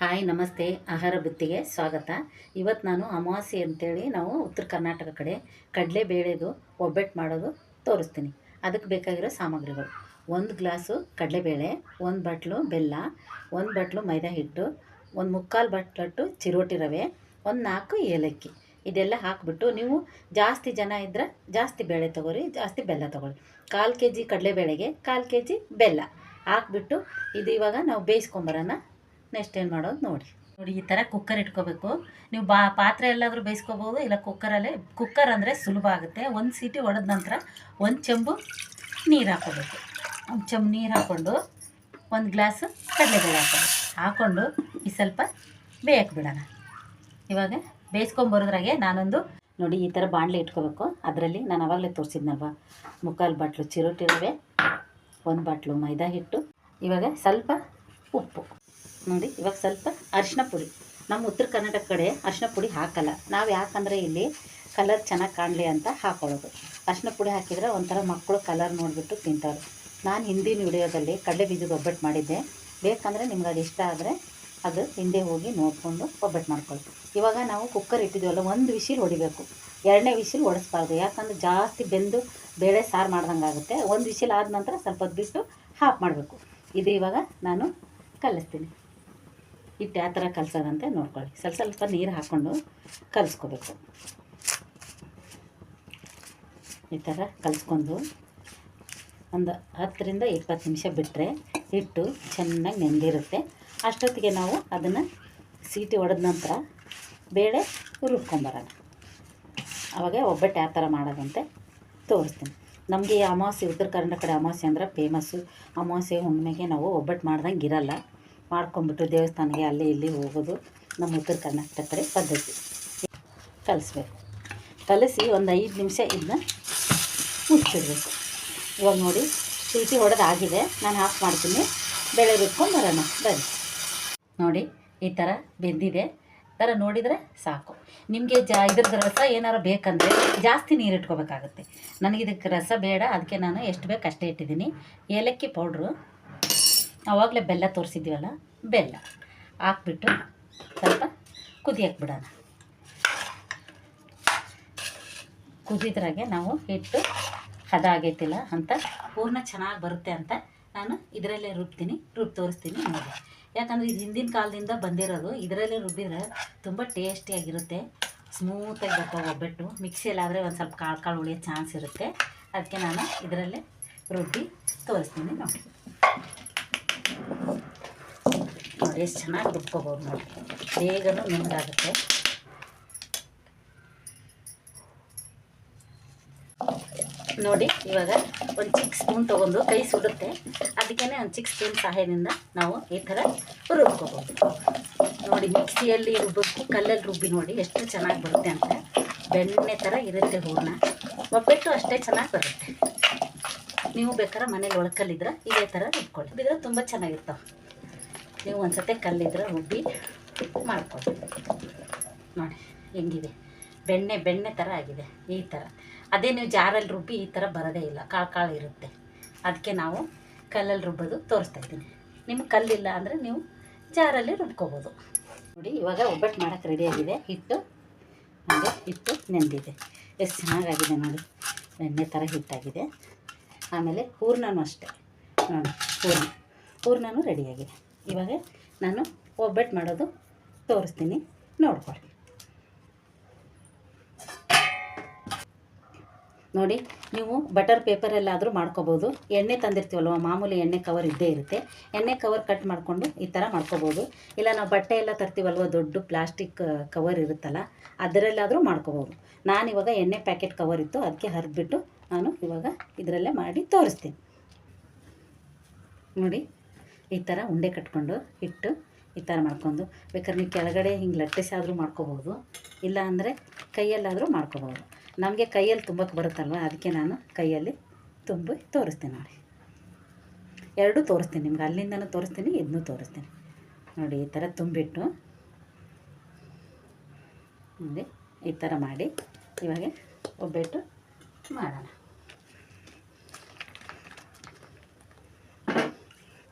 Hi, ನಮಸ್ತೆ. ಆಹಾರ ಬುತ್ತಿಗೆ ಸ್ವಾಗತ. ಇವತ್ತು ನಾನು ಅಮಾವಾಸ್ಯೆ ಅಂತೇಳಿ ನಾವು ಉತ್ತರ ಕರ್ನಾಟಕ ಕಡೆ ಕಡಲೆ ಬೇಳೆದು ಒಬ್ಬಟ್ಟು ಮಾಡೋದು ತೋರಿಸ್ತೀನಿ. ಅದಕ್ಕೆ ಬೇಕಾಗಿರೋ ಸಾಮಗ್ರಿಗಳು. ಒಂದು ಗ್ಲಾಸು ಕಡಲೆಬೇಳೆ ಒಂದು ಬಟ್ಲು ಬೆಲ್ಲ, ಒಂದು ಬಟ್ಲು ಮೈದಾ ಹಿಟ್ಟು, ಒಂದು ಮುಕ್ಕಾಲು ಬಟ್ಲಟ್ಟು ಚಿರೋಟಿ ರವೆ, ಒಂದು ನಾಲ್ಕು ಏಲಕ್ಕಿ. ಇದೆಲ್ಲ ಹಾಕಿಬಿಟ್ಟು ನೀವು ಜಾಸ್ತಿ ಜನ ಇದ್ದರೆ ಜಾಸ್ತಿ ಬೇಳೆ ತೊಗೊರಿ ಜಾಸ್ತಿ ಬೆಲ್ಲ ತೊಗೊಳ್ಳಿ. ಕಾಲು ಕೆ ಜಿ ಕಡಲೆಬೇಳೆಗೆ ಕಾಲು ಕೆ ಜಿ ಬೆಲ್ಲ. ಹಾಕ್ಬಿಟ್ಟು ಇದು ಇವಾಗ ನಾವು ಬೇಯಿಸ್ಕೊಂಬರೋಣ ನೆಕ್ಸ್ಟ್ ಏನು ಮಾಡೋದು ನೋಡಿ. ನೋಡಿ, ಈ ಥರ ಕುಕ್ಕರ್ ಇಟ್ಕೋಬೇಕು. ನೀವು ಬಾ, ಪಾತ್ರೆ ಎಲ್ಲಾದರೂ ಬೇಯಿಸ್ಕೋಬೋದು ಇಲ್ಲ ಕುಕ್ಕರಲ್ಲೇ ಕುಕ್ಕರ್ ಅಂದರೆ ಸುಲಭ ಆಗುತ್ತೆ. ಒಂದು ಸೀಟಿ ಒಡೆದ ನಂತರ ಒಂದು ಚೆಂಬು ನೀರು ಹಾಕೋಬೇಕು. ಒಂದು ಚೆಂಬು ನೀರು ಹಾಕ್ಕೊಂಡು ಒಂದು ಗ್ಲಾಸ್ ಕಡಲೆಬೇಳೆ ಹಾಕೋಬೇಕು. ಹಾಕ್ಕೊಂಡು ಈ ಸ್ವಲ್ಪ ಬೇಯಕ್ಕೆ ಬಿಡೋಣ. ಇವಾಗ ಬೇಯಿಸ್ಕೊಂಬರೋದ್ರಾಗೆ ನಾನೊಂದು, ನೋಡಿ ಈ ಥರ ಬಾಣಲೆ ಇಟ್ಕೋಬೇಕು. ಅದರಲ್ಲಿ ನಾನು ಆವಾಗಲೇ ತೋರಿಸಿದ್ನಲ್ವ? ಮುಕ್ಕಾಲು ಬಾಟ್ಲು ಚಿರೋಟಿ ರವೆ, ಒಂದು ಬಾಟ್ಲು ಮೈದಾ ಹಿಟ್ಟು ಇವಾಗ ಸ್ವಲ್ಪ ಉಪ್ಪು. ನೋಡಿ, ಇವಾಗ ಸ್ವಲ್ಪ ಅರಿಶಿನ ಪುಡಿ. ನಮ್ಮ ಉತ್ತರ ಕರ್ನಾಟಕ ಕಡೆ ಅರಿಶಿನ ಪುಡಿ ಹಾಕಲ್ಲ. ನಾವು ಯಾಕಂದರೆ ಇಲ್ಲಿ ಕಲರ್ ಚೆನ್ನಾಗಿ ಕಾಣಲಿ ಅಂತ ಹಾಕೊಳ್ಳೋದು. ಅರಿಶಿನ ಪುಡಿ ಹಾಕಿದರೆ ಒಂಥರ ಮಕ್ಕಳು ಕಲರ್ ನೋಡಿಬಿಟ್ಟು ತಿಂತಾರೆ. ನಾನು ಹಿಂದಿನ ವಿಡಿಯೋದಲ್ಲಿ ಕಡಲೆ ಬೀಜದ ಒಬ್ಬಟ್ಟು ಮಾಡಿದ್ದೆ. ಬೇಕಂದರೆ ನಿಮ್ಗೆ ಅದು ಇಷ್ಟ ಆದರೆ ಅದು ಹಿಂದೆ ಹೋಗಿ ನೋಡಿಕೊಂಡು ಒಬ್ಬಟ್ಟು ಮಾಡ್ಕೊಳ್ಳಿ ಇವಾಗ ನಾವು ಕುಕ್ಕರ್ ಇಟ್ಟಿದ್ದೀವಲ್ಲ ಒಂದು ವಿಸಿಲ್ ಹೊಡಿಬೇಕು. ಎರಡನೇ ವಿಸಿಲ್ ಹೊಡೆಸ್ಬಾರ್ದು ಯಾಕಂದ್ರೆ ಜಾಸ್ತಿ ಬೆಂದು ಬೇಳೆ ಸಾರು ಮಾಡ್ದಂಗೆ ಆಗುತ್ತೆ. ಒಂದು ವಿಸಿಲ್ ಆದ ನಂತರ ಸ್ವಲ್ಪ ಹೊತ್ತು ಬಿಟ್ಟು ಹಾಫ್ ಮಾಡಬೇಕು. ಇದು ಇವಾಗ ನಾನು ಕಲಿಸ್ತೀನಿ. ಹಿಟ್ಟು ಯಾವ ಥರ ಕಲಸೋದಂತೆ ನೋಡ್ಕೊಳ್ಳಿ. ಸ್ವಲ್ಪ ಸ್ವಲ್ಪ ನೀರು ಹಾಕ್ಕೊಂಡು ಕಲಿಸ್ಕೋಬೇಕು. ಈ ಥರ ಕಲಿಸ್ಕೊಂಡು ಒಂದು ಹತ್ತರಿಂದ ಇಪ್ಪತ್ತು ನಿಮಿಷ ಬಿಟ್ಟರೆ ಹಿಟ್ಟು ಚೆನ್ನಾಗಿ ನೆಂದಿರುತ್ತೆ. ಅಷ್ಟೊತ್ತಿಗೆ ನಾವು ಅದನ್ನು ಸೀಟಿ ಹೊಡೆದ ನಂತರ ಬೇಳೆ ರುಬ್ಕೊಂಬರೋಣ ಅವಾಗ ಒಬ್ಬಟ್ಟು ಯಾವ ಥರ ಮಾಡೋದಂತೆ ತೋರಿಸ್ತೀನಿ. ನಮಗೆ ಅಮಾವಾಸ್ಯೆ ಉತ್ತರ ಕನ್ನಡ ಕಡೆ ಅಮಾವಾಸ್ಯೆ ಅಂದರೆ ಫೇಮಸ್ಸು ಅಮಾವಾಸ್ಯೆ ಹುಣ್ಣಿಮೆಗೆ ನಾವು ಒಬ್ಬಟ್ಟು ಮಾಡ್ದಂಗೆ ಇರಲ್ಲ. ಮಾಡ್ಕೊಂಬಿಟ್ಟು ದೇವಸ್ಥಾನಕ್ಕೆ ಅಲ್ಲಿ ಇಲ್ಲಿ ಹೋಗೋದು ನಮ್ಮ ಉತ್ತರ ಕರ್ನಾಟಕ ಕಡೆ ಪದ್ಧತಿ. ಕಲಿಸ್ಬೇಕು. ಕಲಸಿ ಒಂದು ಐದು ನಿಮಿಷ ಇದನ್ನ ಮುಚ್ಚಿಡ್ಬೇಕು. ಇವಾಗ ನೋಡಿ ಸೀಟಿ ಹೊಡೆದಾಗಿದೆ ನಾನು ಆಫ್ ಮಾಡ್ತೀನಿ. ಬೆಳೆ ಬಿಟ್ಕೊಂಡು ಬರೋಣ. ಬನ್ನಿ. ನೋಡಿ, ಈ ಥರ ಬೆಂದಿದೆ. ಥರ ನೋಡಿದರೆ ಸಾಕು. ನಿಮಗೆ ಜಾ, ಇದ್ರದ್ದು ರಸ ಏನಾರು ಬೇಕಂದರೆ ಜಾಸ್ತಿ ನೀರು ಇಟ್ಕೋಬೇಕಾಗುತ್ತೆ. ನನಗಿದಕ್ಕೆ ರಸ ಬೇಡ. ಅದಕ್ಕೆ ನಾನು ಎಷ್ಟು ಬೇಕು ಅಷ್ಟೇ ಇಟ್ಟಿದ್ದೀನಿ. ಏಲಕ್ಕಿ ಪೌಡ್ರು. ಆವಾಗಲೇ ಬೆಲ್ಲ ತೋರಿಸಿದ್ದೀವಲ್ಲ, ಬೆಲ್ಲ ಹಾಕ್ಬಿಟ್ಟು ಸ್ವಲ್ಪ ಕುದಿಯಕ್ಕೆ ಬಿಡೋಣ. ಕುದಿದ್ರಾಗೆ ನಾವು ಹಿಟ್ಟು ಹದ ಆಗೈತಿಲ್ಲ ಅಂತ ಪೂರ್ಣ ಚೆನ್ನಾಗಿ ಬರುತ್ತೆ ಅಂತ ನಾನು ಇದರಲ್ಲೇ ರುಬ್ತೀನಿ ರುಬ್ಬಿ ತೋರಿಸ್ತೀನಿ ನೋಡಿ. ಯಾಕಂದರೆ ಇದು ಹಿಂದಿನ ಕಾಲದಿಂದ ಬಂದಿರೋದು, ಇದರಲ್ಲೇ ರುಬ್ಬಿದ್ರೆ ತುಂಬ ಟೇಸ್ಟಿಯಾಗಿರುತ್ತೆ ಸ್ಮೂತಾಗಿ ಬರ್ತಾವೆ ಒಬ್ಬಟ್ಟು. ಮಿಕ್ಸಿಯಲ್ಲಾದರೆ ಒಂದು ಸ್ವಲ್ಪ ಕಾಳು ಕಾಳು ಉಳಿಯೋ ಚಾನ್ಸ್ ಇರುತ್ತೆ. ಅದಕ್ಕೆ ನಾನು ಇದರಲ್ಲೇ ರುಬ್ಬಿ ತೋರಿಸ್ತೀನಿ ನೋಡಿ ನೋಡಿ ಎಷ್ಟು ಚೆನ್ನಾಗಿ ರುಬ್ಕೋಬೋದು ನೋಡಿ ಬೇಗನೂ ನಿಮ್ದಾಗುತ್ತೆ ನೋಡಿ, ಇವಾಗ ಒಂದು ಚಿಕ್ಕ ಸ್ಪೂನ್ ತೊಗೊಂಡು ಕೈ ಸುಡುತ್ತೆ. ಅದಕ್ಕೇ ಒಂದು ಚಿಕ್ಕ ಸ್ಪೂನ್ ಸಹಾಯದಿಂದ ನಾವು ಈ ಥರ ರುಬ್ಕೋಬೋದು. ನೋಡಿ, ಮಿಕ್ಸಿಯಲ್ಲಿ ರುಬ್ಬಕ್ಕೂ ಕಲ್ಲಲ್ಲಿ ರುಬ್ಬಿ ನೋಡಿ ಎಷ್ಟು ಚೆನ್ನಾಗಿ ಬರುತ್ತೆ ಅಂತ. ಬೆಣ್ಣೆ ಥರ ಇರುತ್ತೆ ಹೂರ್ಣ. ಒಬ್ಬಟ್ಟು ಅಷ್ಟೇ ಚೆನ್ನಾಗಿ ಬರುತ್ತೆ. ನೀವು ಬೇಕಾದ್ರೆ ಮನೇಲಿ ಒಳಕಲ್ಲಿದ್ರೆ ಇದೇ ಥರ ರುಬ್ಕೊಳ್ಳಿ. ಬಿದ್ರೆ ತುಂಬ ಚೆನ್ನಾಗಿರ್ತಾವೆ. ನೀವು ಒಂದು ಸತಿ ಕಲ್ಲಿದ್ರೆ ರುಬ್ಬಿ ಮಾಡ್ಕೊಳ್ಳಿ ನೋಡಿ, ಹೆಂಗಿದೆ? ಬೆಣ್ಣೆ ಬೆಣ್ಣೆ ಥರ ಆಗಿದೆ, ಈ ಥರ ಅದೇ ನೀವು ಜಾರಲ್ಲಿ ರುಬ್ಬಿ ಈ ಥರ ಬರೋದೇ ಇಲ್ಲ, ಕಾಳು ಕಾಳು ಇರುತ್ತೆ. ಅದಕ್ಕೆ ನಾವು ಕಲ್ಲಲ್ಲಿ ರುಬ್ಬೋದು ತೋರಿಸ್ತಾ ಇದ್ದೀನಿ. ನಿಮ್ಗೆ ಕಲ್ಲಿಲ್ಲ ಅಂದರೆ ನೀವು ಜಾರಲ್ಲಿ ರುಬ್ಕೋಬೋದು. ನೋಡಿ, ಇವಾಗ ಒಬ್ಬಟ್ಟು ಮಾಡೋಕ್ಕೆ ರೆಡಿಯಾಗಿದೆ ಹಿಟ್ಟು, ಹಾಗೆ ಹಿಟ್ಟು ನೆಂದಿದೆ. ಎಷ್ಟು ಚೆನ್ನಾಗಾಗಿದೆ ನೋಡಿ. ಬೆಣ್ಣೆ ಥರ ಹಿಟ್ಟಾಗಿದೆ. ಆಮೇಲೆ ಹೂರ್ಣನೂ ಅಷ್ಟೇ. ನೋಡಿ, ಹೂರ್ಣ. ಹೂರ್ಣನೂ ರೆಡಿಯಾಗಿದೆ ಇವಾಗ ನಾನು ಒಬ್ಬಟ್ಟು ಮಾಡೋದು ತೋರಿಸ್ತೀನಿ. ನೋಡ್ಕೊಳ್ಳಿ. ನೋಡಿ, ನೀವು ಬಟರ್ ಪೇಪರಲ್ಲಾದರೂ ಮಾಡ್ಕೋಬೋದು. ಎಣ್ಣೆ ತಂದಿರ್ತೀವಲ್ವ, ಮಾಮೂಲಿ ಎಣ್ಣೆ ಕವರ್ ಇದ್ದೇ ಇರುತ್ತೆ. ಎಣ್ಣೆ ಕವರ್ ಕಟ್ ಮಾಡಿಕೊಂಡು ಈ ಥರ ಮಾಡ್ಕೋಬೋದು. ಇಲ್ಲ, ನಾವು ಬಟ್ಟೆ ಎಲ್ಲ ತರ್ತೀವಲ್ವ, ದೊಡ್ಡ ಪ್ಲಾಸ್ಟಿಕ್ ಕವರ್ ಇರುತ್ತಲ್ಲ, ಅದರಲ್ಲಾದರೂ ಮಾಡ್ಕೋಬೋದು. ನಾನು ಇವಾಗ ಎಣ್ಣೆ ಪ್ಯಾಕೆಟ್ ಕವರ್ ಇತ್ತು ಅದಕ್ಕೆ ಹರಿದ್ಬಿಟ್ಟು ನಾನು ಇವಾಗ ಇದರಲ್ಲೇ ಮಾಡಿ ತೋರಿಸ್ತೀನಿ. ನೋಡಿ ಈ ಥರ ಉಂಡೆ ಕಟ್ಕೊಂಡು ಇಟ್ಟು ಈ ಥರ ಮಾಡ್ಕೊಂಡು. ಬೇಕಾದ್ರೆ ನೀವು ಕೆಳಗಡೆ ಹಿಂಗೆ ಲಟ್ಟಿಸಾದರೂ ಮಾಡ್ಕೋಬೋದು, ಇಲ್ಲ ಅಂದರೆ ಕೈಯಲ್ಲಾದರೂ ಮಾಡ್ಕೋಬೋದು. ನಮಗೆ ಕೈಯಲ್ಲಿ ತುಂಬಕ್ಕೆ ಬರುತ್ತಲ್ವ? ಅದಕ್ಕೆ ನಾನು ಕೈಯಲ್ಲಿ ತುಂಬಿ ತೋರಿಸ್ತೀನಿ ನೋಡಿ. ಎರಡೂ ತೋರಿಸ್ತೀನಿ ನಿಮ್ಗೆ. ಅಲ್ಲಿಂದನೂ ತೋರಿಸ್ತೀನಿ ಇದನ್ನೂ ತೋರಿಸ್ತೀನಿ. ನೋಡಿ, ಈ ಥರ ತುಂಬಿಟ್ಟು ನೋಡಿ, ಈ ಥರ ಮಾಡಿ ಇವಾಗ ಒಬ್ಬಟ್ಟು ಮಾಡೋಣ.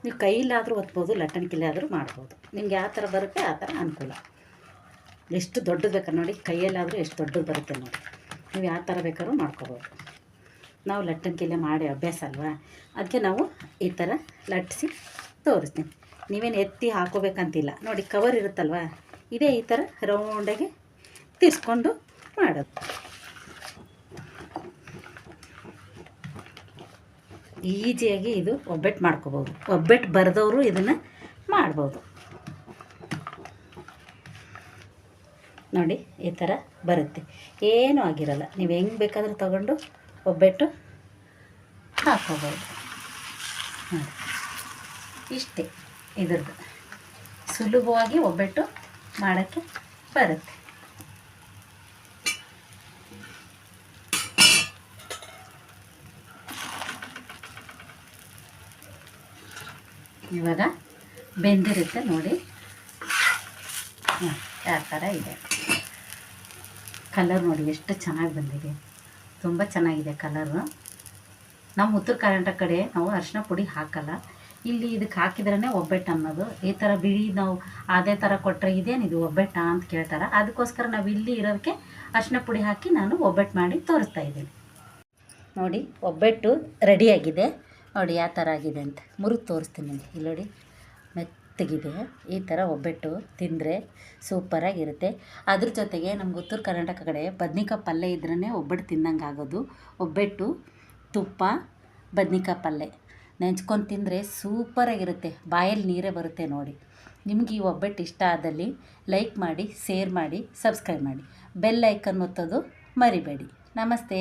ನೀವು ಕೈಲಾದರೂ ಒತ್ಬೋದು ಲಟ್ಟಣಿಕೆಲೆ ಆದರೂ ಮಾಡ್ಬೋದು. ನಿಮ್ಗೆ ಯಾವ ಥರ ಬರುತ್ತೆ ಆ ಥರ ಅನುಕೂಲ. ಎಷ್ಟು ದೊಡ್ಡದು ಬೇಕಾದ್ರೆ ನೋಡಿ, ಕೈಯಲ್ಲಾದರೂ ಎಷ್ಟು ದೊಡ್ಡದು ಬರುತ್ತೆ ನೋಡಿ. ನೀವು ಯಾವ ಥರ ಬೇಕಾದ್ರೂ ಮಾಡ್ಕೋಬೋದು. ನಾವು ಲಟ್ಟಣಿಕೆಲೆ ಮಾಡಿ ಅಭ್ಯಾಸ ಅಲ್ವಾ? ಅದಕ್ಕೆ ನಾವು ಈ ಥರ ಲಟ್ಟಿಸಿ ತೋರಿಸ್ತೀನಿ. ನೀವೇನು ಎತ್ತಿ ಹಾಕೋಬೇಕಂತಿಲ್ಲ. ನೋಡಿ ಕವರ್ ಇರುತ್ತಲ್ವಾ? ಇದೇ ಈ ಥರ ರೌಂಡಾಗಿ ತಿಸ್ಕೊಂಡು ಮಾಡೋದು. ಈಸಿಯಾಗಿ ಇದು ಒಬ್ಬಟ್ಟು ಮಾಡ್ಕೋಬೋದು. ಒಬ್ಬಟ್ಟು ಬರೆದವರು ಇದನ್ನು ಮಾಡ್ಬೋದು. ನೋಡಿ, ಈ ಥರ ಬರುತ್ತೆ. ಏನೂ ಆಗಿರಲ್ಲ. ನೀವು ಹೆಂಗೆ ಬೇಕಾದರೂ ತಗೊಂಡು ಒಬ್ಬಟ್ಟು ಹಾಕೋಬೋದು. ಇಷ್ಟೇ ಇದ್ರದ್ದು. ಸುಲಭವಾಗಿ ಒಬ್ಬಟ್ಟು ಮಾಡೋಕ್ಕೆ ಬರುತ್ತೆ. ಇವಾಗ ಬೆಂದಿರುತ್ತೆ ನೋಡಿ. ಯಾವ ಥರ ಇದೆ. ಕಲರ್ ನೋಡಿ, ಎಷ್ಟು ಚೆನ್ನಾಗಿ ಬಂದಿದೆ. ತುಂಬ ಚೆನ್ನಾಗಿದೆ ಕಲರು ನಮ್ಮ ಉತ್ತರ ಕರ್ನಾಟಕ ಕಡೆ ನಾವು ಅರಿಶಿನ ಪುಡಿ ಹಾಕಲ್ಲ. ಇಲ್ಲಿ ಇದಕ್ಕೆ ಹಾಕಿದ್ರೇ ಒಬ್ಬಟ್ಟು ಅನ್ನೋದು. ಈ ಥರ ಬಿಳಿ ನಾವು ಅದೇ ಥರ ಕೊಟ್ಟರೆ ಇದೇನಿದು ಒಬ್ಬಟ್ಟ ಅಂತ ಕೇಳ್ತಾರೆ? ಅದಕ್ಕೋಸ್ಕರ ನಾವು ಇಲ್ಲಿ ಇರೋದಕ್ಕೆ ಅರಿಶಿನ ಪುಡಿ ಹಾಕಿ ನಾನು ಒಬ್ಬಟ್ಟು ಮಾಡಿ ತೋರಿಸ್ತಾ ಇದ್ದೀನಿ. ನೋಡಿ, ಒಬ್ಬಟ್ಟು ರೆಡಿಯಾಗಿದೆ ನೋಡಿ, ಯಾವ ಥರ ಆಗಿದೆ ಅಂತ. ಮುರಿದು ತೋರಿಸ್ತೀನಿ ನಿಮಗೆ. ಇಲ್ಲಿ ನೋಡಿ, ಮೆತ್ತಗಿದೆ. ಈ ಥರ ಒಬ್ಬಟ್ಟು ತಿಂದರೆ ಸೂಪರಾಗಿರುತ್ತೆ ಅದ್ರ ಜೊತೆಗೆ ನಮ್ಗೆ ಉತ್ತರ ಕರ್ನಾಟಕ ಕಡೆ ಬದ್ನಿಕಾಯಿ ಪಲ್ಯ ಇದ್ರೇ ಒಬ್ಬಟ್ಟು ತಿನ್ನಂಗೆ ಆಗೋದು. ಒಬ್ಬಟ್ಟು, ತುಪ್ಪ, ಬದ್ನಿಕಾಯಿ ಪಲ್ಯ ನೆಂಚ್ಕೊಂಡು ತಿಂದರೆ ಸೂಪರಾಗಿರುತ್ತೆ ಬಾಯಲ್ಲಿ ನೀರೇ ಬರುತ್ತೆ ನೋಡಿ. ನಿಮ್ಗೆ ಈ ಒಬ್ಬಟ್ಟು ಇಷ್ಟ ಆದಲ್ಲಿ ಲೈಕ್ ಮಾಡಿ ಶೇರ್ ಮಾಡಿ ಸಬ್ಸ್ಕ್ರೈಬ್ ಮಾಡಿ. ಬೆಲ್ ಐಕನ್ ಒತ್ತೋದು ಮರಿಬೇಡಿ. ನಮಸ್ತೆ.